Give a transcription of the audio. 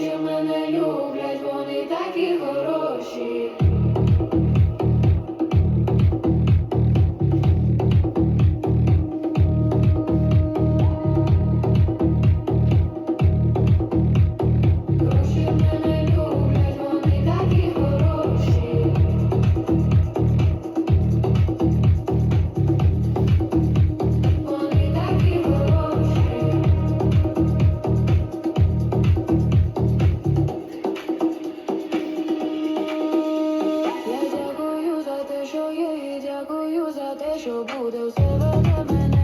Очі мене люблять, вони такі хороші. Дякую за те, що буде все себе мене.